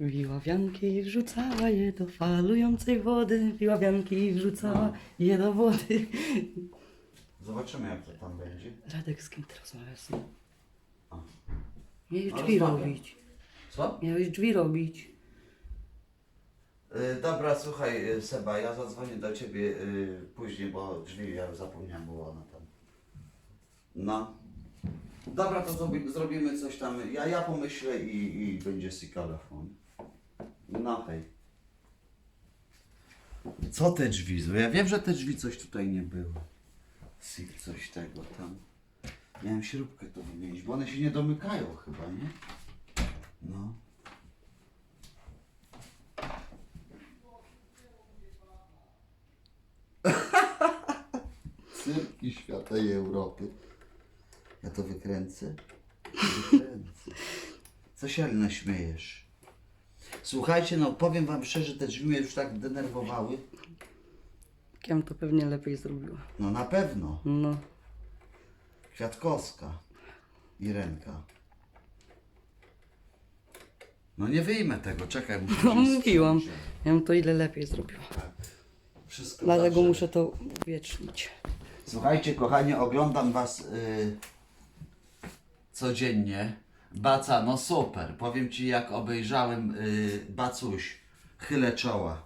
Biła wianki i wrzucała je do falującej wody. Biła wianki i wrzucała je do wody. Zobaczymy jak to tam będzie. Radek, z kim ty rozmawiasz? A. Miałeś No, drzwi rozmawiam. robić. Co? Miałeś drzwi robić. Y, dobra, słuchaj y, Seba, ja zadzwonię do ciebie y, później, bo drzwi ja zapomniałem, było one tam. No. Dobra, to zrobi, zrobimy coś tam. Ja, ja pomyślę i, i będzie sikalafon. No hej. Co te drzwi? Ja wiem, że te drzwi coś tutaj nie było. Coś tego tam. Miałem śrubkę to wymienić, bo one się nie domykają chyba, nie? No. Cyrki świata i Europy. Ja to wykręcę? Wykręcę. Co się ale naśmiejesz? Słuchajcie, no powiem wam szczerze, te drzwi mnie już tak denerwowały. Kiem to pewnie lepiej zrobiła. No na pewno. No. Kwiatkowska. Irenka. No nie wyjmę tego, czekaj. Muszę No mówiłam. Ja bym to ile lepiej zrobiła. Wszystko Dlatego zawsze. muszę to uwiecznić. Słuchajcie, kochani, oglądam was y, codziennie. Baca, no super. Powiem ci, jak obejrzałem y, Bacuś, chylę czoła.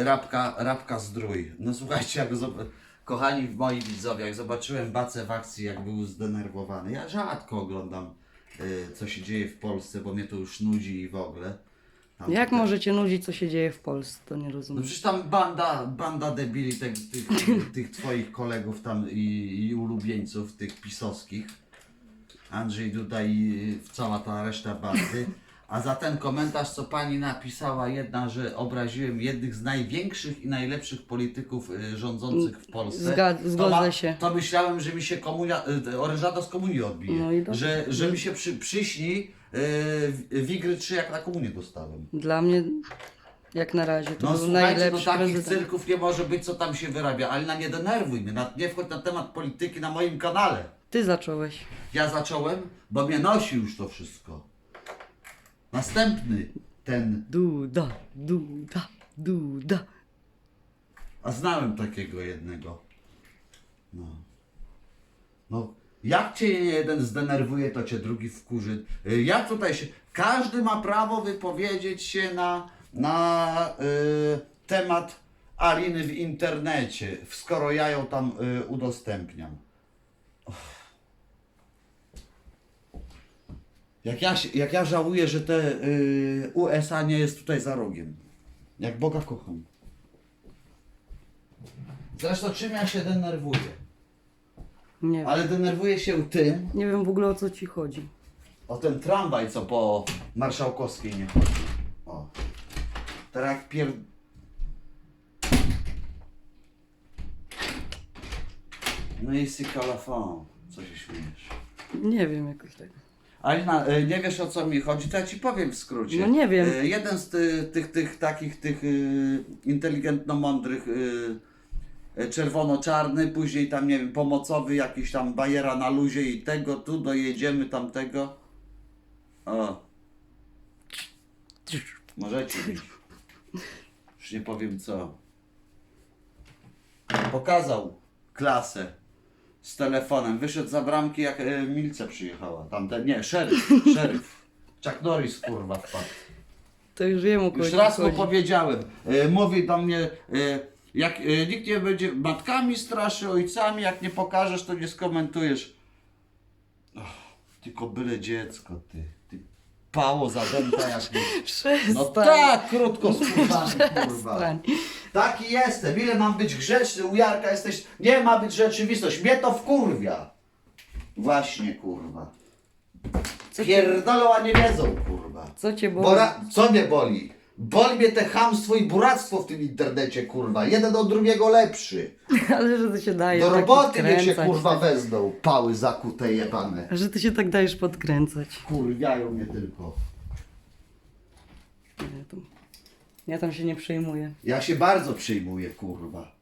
Y, rabka, rabka zdrój. No słuchajcie, jak zob- kochani moi widzowie, jak zobaczyłem Bacę w akcji, jak był zdenerwowany. Ja rzadko oglądam, y, co się dzieje w Polsce, bo mnie to już nudzi i w ogóle. Tam Jak te- możecie nudzić, co się dzieje w Polsce? To nie no rozumiem. przecież tam banda, banda debili tych, tych, tych twoich kolegów tam i, i ulubieńców, tych pisowskich. Andrzej Duda i cała ta reszta bandy. A za ten komentarz, co pani napisała, jedna, że obraziłem jednych z największych i najlepszych polityków y, rządzących w Polsce. Zgad- to zgodzę się. To myślałem, że mi się komunia, y, orężada z komunii odbije. No i dobrze. że, że mi się przy, przyśni y, Wigry 3 jak na komunię dostałem. Dla mnie jak na razie to No był słuchajcie, no najlepszy takich prezydent. cyrków nie może być, co tam się wyrabia, ale na nie denerwuj mnie, na, nie wchodź na temat polityki na moim kanale. Ty zacząłeś. Ja zacząłem, bo mnie nosi już to wszystko. Następny ten, Duda, duda, duda. a znałem takiego jednego. No. No, jak cię jeden zdenerwuje, to cię drugi wkurzy. Y, Jak tutaj się, każdy ma prawo wypowiedzieć się na, na y, temat Aliny w internecie, skoro ja ją tam y, udostępniam. Jak ja, się, jak ja żałuję, że te y, USA nie jest tutaj za rogiem. Jak Boga kocham. Zresztą czym ja się denerwuję? Nie wiem. Ale denerwuję się tym, Nie wiem w ogóle o co ci chodzi. o ten tramwaj, co po Marszałkowskiej nie chodzi. O. Teraz jak pier... No i sikalafon. Co się śmiejesz? Nie wiem jakoś tak. Alina, y, nie wiesz o co mi chodzi, to ja ci powiem w skrócie. No nie wiem. Y, Jeden z ty, tych, tych takich, tych y, inteligentno-mądrych, y, y, czerwono-czarny, później tam, nie wiem, pomocowy, jakiś tam bajera na luzie i tego, tu dojedziemy tamtego. O. Możecie być. Już nie powiem co. Pokazał klasę z telefonem. Wyszedł za bramki, jak e, milicja przyjechała. Tamten, nie, szeryf, szeryf. Chuck Norris, kurwa, wpadł. To już wiem o kogo Już ci raz mu chodzi. powiedziałem. E, mówi do mnie, e, jak e, nikt nie będzie matkami straszy, ojcami, jak nie pokażesz, to nie skomentujesz. Och, tylko byle dziecko, ty. Ty pało zadęta jak nie. Przestań. No tak, krótko skórzany, kurwa. Przestań. Taki jestem. Ile mam być grzeczny? U Jarka jesteś... Nie ma być rzeczywistość. Mnie to wkurwia. Właśnie, kurwa. Co Pierdolą, a nie wiedzą, kurwa. co cię boli? Bora... Co mnie boli? Boli mnie te chamstwo i buractwo w tym internecie, kurwa. Jeden od drugiego lepszy. Ale że ty się dajesz Do tak roboty mnie się, podkręcać, kurwa, wezdą. Pały zakute jebane. Że ty się tak dajesz podkręcać. Kurwiają mnie tylko. Ja tam, ja tam się nie przejmuję. Ja się bardzo przyjmuję, kurwa.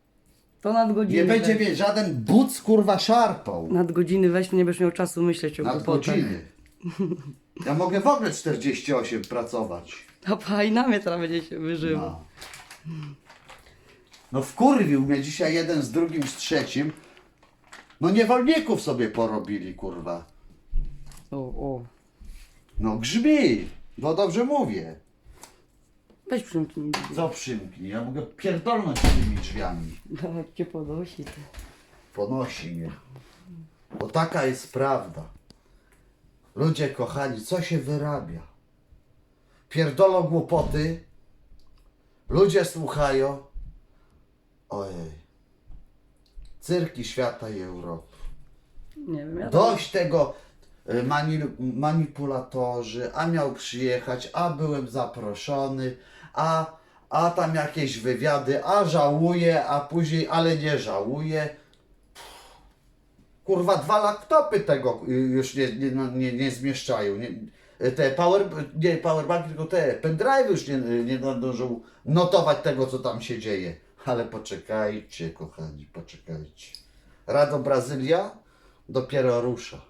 To nadgodziny Nie będzie weź. mnie żaden buc, kurwa, szarpał. Nadgodziny weź, to nie będziesz miał czasu myśleć o Nad głupotach. godziny. Ja mogę w ogóle 48 pracować. A pani na mnie teraz będzie się wyżywał. No. no wkurwił mnie dzisiaj jeden z drugim, z trzecim. No niewolników sobie porobili, kurwa. O, o. No grzmi, bo dobrze mówię. Weź przymknij. Co przymknij, ja mogę pierdolnąć tymi drzwiami. No, jak cię ponosi. To. Ponosi mnie. Bo taka jest prawda. Ludzie kochani, co się wyrabia? Pierdolą głupoty. Ludzie słuchają. Ojej. Cyrki świata i Europy. Nie wiem, ja Dość tego y, mani, manipulatorzy, a miał przyjechać, a byłem zaproszony, a, a tam jakieś wywiady, a żałuję, a później, ale nie żałuję. Kurwa, dwa laptopy tego y, już nie, nie, no, nie, nie zmieszczają. Nie, te power, nie powerbanki, tylko te pendrive już nie, nie nadążą notować tego, co tam się dzieje. Ale poczekajcie, kochani, poczekajcie. Rado Brazylia dopiero rusza.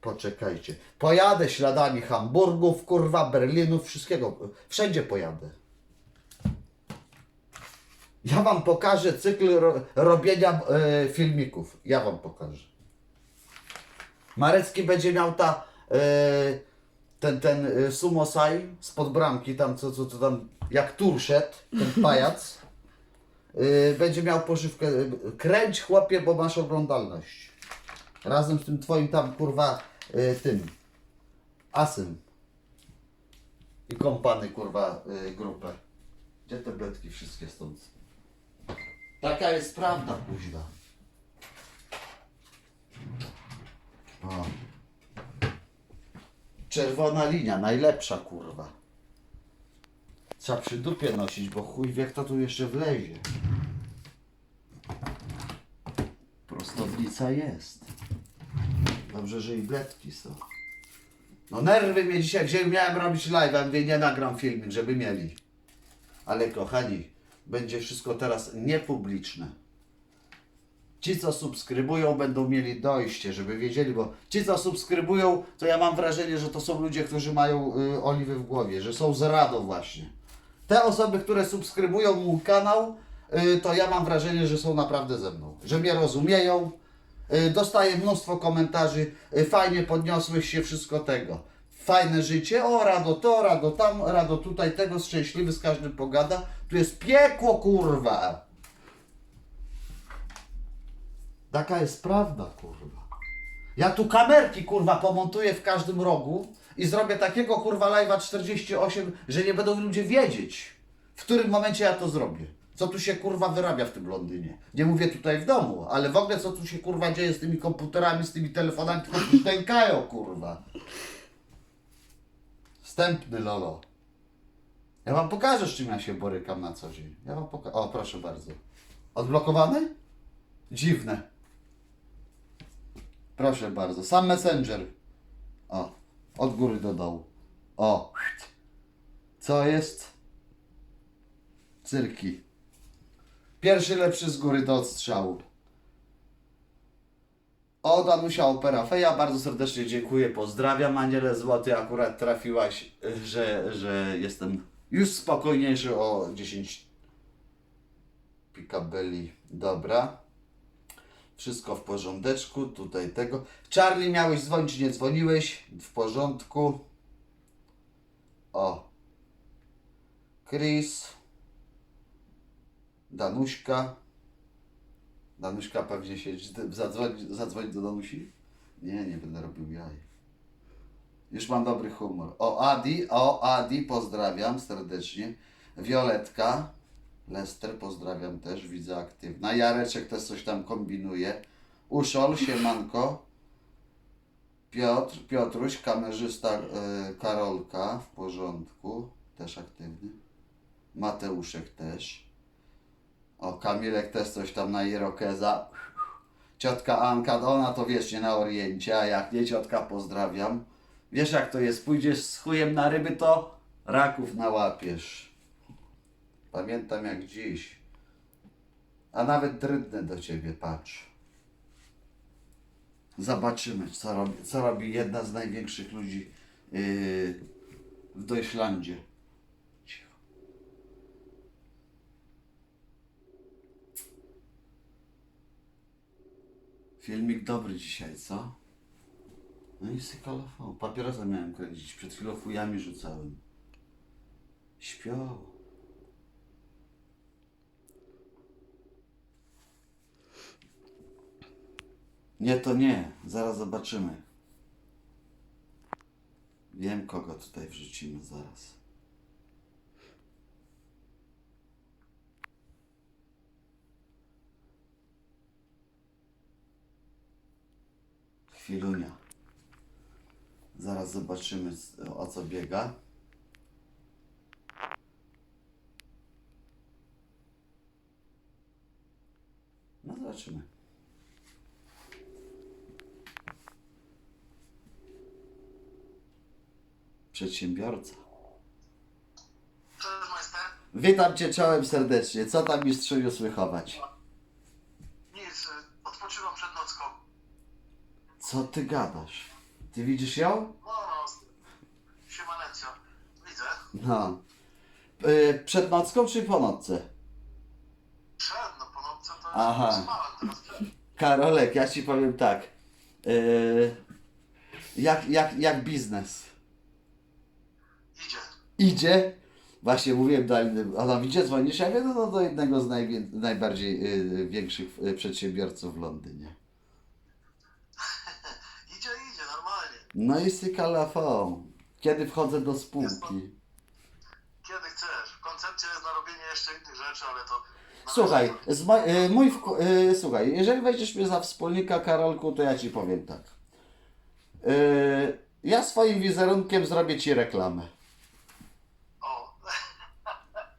Poczekajcie. Pojadę śladami Hamburgów, kurwa, Berlinów, wszystkiego. Wszędzie pojadę. Ja wam pokażę cykl ro, robienia e, filmików. Ja wam pokażę. Marecki będzie miał ta e, ten, ten e, sumosaj spod bramki, tam co, co, co tam, jak turszet, ten pajac. Będzie miał pożywkę. Kręć chłopie, bo masz oglądalność. Razem z tym twoim tam kurwa e, tym asym. I kompany kurwa e, grupę. Gdzie te bledki wszystkie stąd? Taka jest prawda, kuźwa. O. Czerwona linia, najlepsza kurwa. Trzeba przy dupie nosić, bo chuj wie kto tu jeszcze wlezie. Prostownica jest. Dobrze, że i bledki są. No nerwy mnie dzisiaj wzięły, miałem robić live, a mówię, nie nagram filmik, żeby mieli. Ale kochani, będzie wszystko teraz niepubliczne. Ci, co subskrybują, będą mieli dojście, żeby wiedzieli, bo ci, co subskrybują, to ja mam wrażenie, że to są ludzie, którzy mają y, oliwy w głowie, że są z radą właśnie. Te osoby, które subskrybują mój kanał, y, to ja mam wrażenie, że są naprawdę ze mną, że mnie rozumieją. Y, dostaję mnóstwo komentarzy, y, fajnie podniosłeś się, wszystko tego. Fajne życie, o rado to, rado tam, rado tutaj, tego szczęśliwy z każdym pogada. Tu jest piekło, kurwa. Taka jest prawda, kurwa. Ja tu kamerki, kurwa, pomontuję w każdym rogu i zrobię takiego, kurwa, live'a 48, że nie będą ludzie wiedzieć, w którym momencie ja to zrobię. Co tu się, kurwa, wyrabia w tym Londynie. Nie mówię tutaj w domu, ale w ogóle co tu się, kurwa, dzieje z tymi komputerami, z tymi telefonami, tylko tu stękają, kurwa. Wstępny Lolo. Ja wam pokażę, z czym ja się borykam na co dzień. Ja wam pokażę. O, proszę bardzo. Odblokowany? Dziwne. Proszę bardzo. Sam Messenger. O. Od góry do dołu. O. Co jest? Cyrki. Pierwszy lepszy z góry do odstrzału. O, Danusia Opera Feja, bardzo serdecznie dziękuję, pozdrawiam. Aniele Złoty, akurat trafiłaś, że, że jestem już spokojniejszy o 10 pikabeli. Dobra. Wszystko w porządeczku, tutaj tego. Charlie, miałeś dzwonić, nie dzwoniłeś. W porządku. O. Chris. Danuśka. Danuśka pewnie się zadzwoni do Danusi? Nie, nie będę robił jaj. Już mam dobry humor. O Adi, o Adi, pozdrawiam serdecznie. Violetka, Lester, pozdrawiam też, widzę aktywna. Jareczek też coś tam kombinuje. Uszol, siemanko. Piotr, Piotruś, kamerzysta e, Karolka, w porządku, też aktywny. Mateuszek też. O, Kamilek też coś tam na Irokeza. Ciotka Anka, ona to wiecznie na Oriencie, a jak nie ciotka, pozdrawiam. Wiesz jak to jest, pójdziesz z chujem na ryby, to raków nałapiesz. Pamiętam jak dziś. A nawet drydnę do ciebie, patrz. Zobaczymy, co robi, co robi jedna z największych ludzi yy, w Deutschlandzie. Filmik dobry dzisiaj, co? No i sykolofon. Papierosa miałem kręcić. Przed chwilą fujami rzucałem. Śpią. Nie, to nie. Zaraz zobaczymy. Wiem, kogo tutaj wrzucimy zaraz. Chwilunia. Zaraz zobaczymy, o co biega. No zobaczymy. Przedsiębiorca. Witam Cię czołem serdecznie. Co tam mistrzu słychować? Co Ty gadasz? Ty widzisz ją? No. Siemanecja. Widzę. No. Y, Przed nocką czy po nocce? Przed, no po nocce to Aha. już spałem teraz. Karolek, ja Ci powiem tak. Y, jak, jak, jak biznes? Idzie. Idzie? Właśnie mówiłem do Aliny, ona widzicie, dzwonisz? Ja mówię, no, no do jednego z najwię- najbardziej y, większych y, przedsiębiorców w Londynie. Idzie, idzie, normalnie. No i sykalafon. Kiedy wchodzę do spółki? Kiedy chcesz. Koncepcja jest na robienie jeszcze innych rzeczy, ale to... Słuchaj, z mo- y, mój wk- y, słuchaj, jeżeli weźmiesz mnie za wspólnika, Karolku, to ja ci powiem tak. Y, ja swoim wizerunkiem zrobię ci reklamę. O.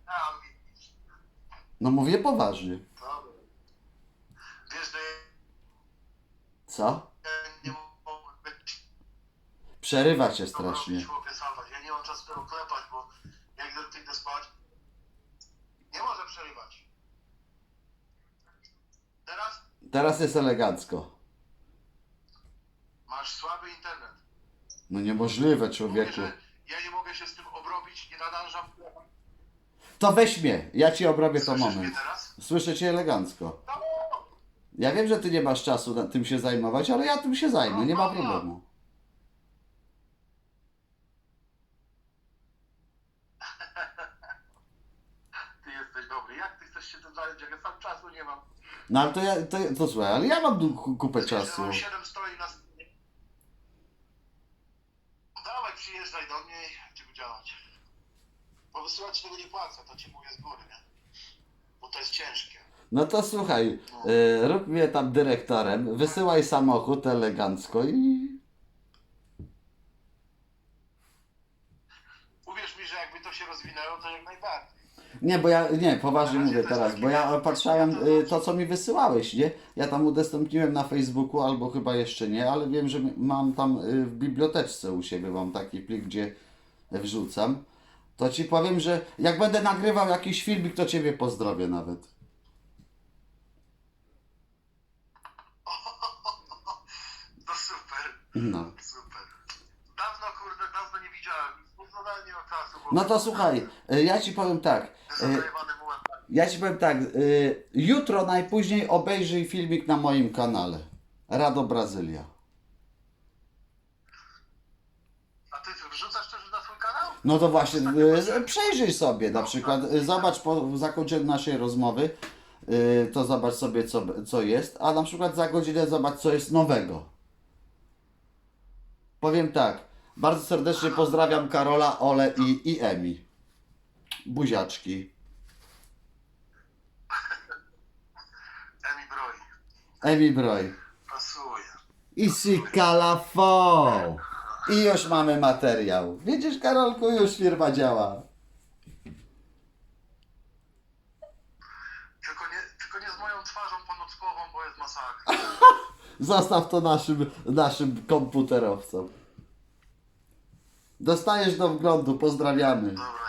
A, widzisz. No mówię poważnie. Dobra. Wiesz, że Co? Przerywa cię strasznie. chłopie, salwać. Ja nie mam czasu tego klepać, bo jak tylko idę spać, nie może przerywać. Teraz Teraz jest elegancko. masz słaby internet. No niemożliwe, Mówię, człowieku. że ja nie mogę się z tym obrobić, nie nadążam. To weź mnie, ja ci obrobię to Słyszysz mnie moment. teraz? Słyszę cię elegancko. No, Ja wiem, że ty nie masz czasu na tym się zajmować, ale ja tym się zajmę, nie ma problemu. ty jesteś dobry. Jak ty chcesz się tym zająć, jak ja sam czasu nie mam? No ale to ja, to, to słuchaj, ale ja mam ku- kupę czasu. mam 7 stoi na... Dawaj, przyjeżdżaj do mnie i będziemy działać. Bo wysyłać tego nie płacę, to ci mówię z góry, nie? Bo to jest ciężkie. No to słuchaj, y, rób mnie tam dyrektorem, wysyłaj samochód elegancko i... Uwierz mi, że jakby to się rozwinęło, to jak najbardziej. Nie, bo ja, nie, poważnie mówię teraz, bo ja podmiot, y, to, co mi wysyłałeś, nie? Ja tam udostępniłem na Facebooku, albo chyba jeszcze nie, ale wiem, że mam tam y, w biblioteczce u siebie, mam taki plik, gdzie wrzucam. To ci powiem, że jak będę nagrywał jakiś filmik, to ciebie pozdrowię nawet. To super, No. super. Dawno, kurde, dawno nie widziałem. Zdecydowanie nie mam czasu, bo... No to słuchaj, y, ja ci powiem tak. Mułem. Ja ci powiem tak, y, jutro najpóźniej obejrzyj filmik na moim kanale. Rado Brazylia. A ty wrzucasz też na swój kanał? No to właśnie, y, przejrzyj sobie na przykład, y, zobacz po zakończeniu naszej rozmowy, y, to zobacz sobie co, co jest, a na przykład za godzinę zobacz co jest nowego. Powiem tak, bardzo serdecznie pozdrawiam Karola, Ole i, i Emi. Buziaczki. Emi Broj. Emi Broj. Pasuje. I si kalafon. I już mamy materiał. Widzisz Karolku, już firma działa. Tylko nie, tylko nie z moją twarzą ponockową, bo jest masakra. Zostaw to naszym, naszym komputerowcom. Dostajesz do wglądu, pozdrawiamy. Dobra,